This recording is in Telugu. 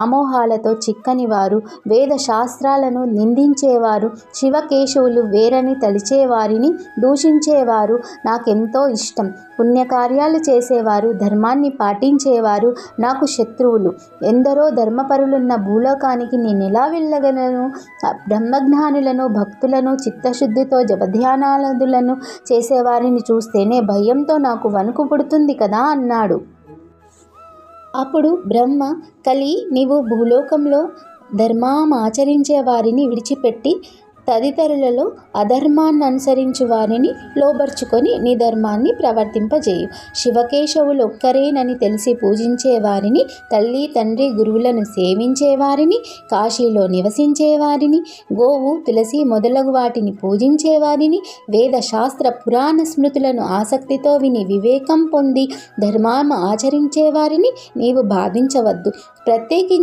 వ్యామోహాలతో చిక్కని వారు వేద శాస్త్రాలను నిందించేవారు శివకేశవులు వేరని తలిచేవారిని దూషించేవారు నాకెంతో ఇష్టం. పుణ్యకార్యాలు చేసేవారు ధర్మాన్ని పాటించేవారు నాకు శత్రువులు. ఎందరో ధర్మపరులున్న భూలోకానికి నేనెలా వెళ్ళగలను? బ్రహ్మజ్ఞానులను భక్తులను చిత్తశుద్ధితో జపధ్యానాదులను చేసేవారిని చూస్తేనే భయంతో నాకు వణుకు పుడుతుంది కదా అన్నాడు. అప్పుడు బ్రహ్మ కలి నీవు భూలోకంలో ధర్మామాచరించే వారిని విడిచిపెట్టి తదితరులలో అధర్మాన్ననుసరించు వారిని లోబర్చుకొని నీ ధర్మాన్ని ప్రవర్తింపజేయు. శివకేశవులొక్కరేనని తెలిసి పూజించే వారిని తల్లి తండ్రి గురువులను సేవించే వారిని కాశీలో నివసించే వారిని గోవు తులసి మొదలగు వాటిని పూజించే వారిని వేద శాస్త్ర పురాణ స్మృతులను ఆసక్తితో విని వివేకం పొంది ధర్మాన్ని ఆచరించే వారిని నీవు బాధించవద్దు. ప్రత్యేకించి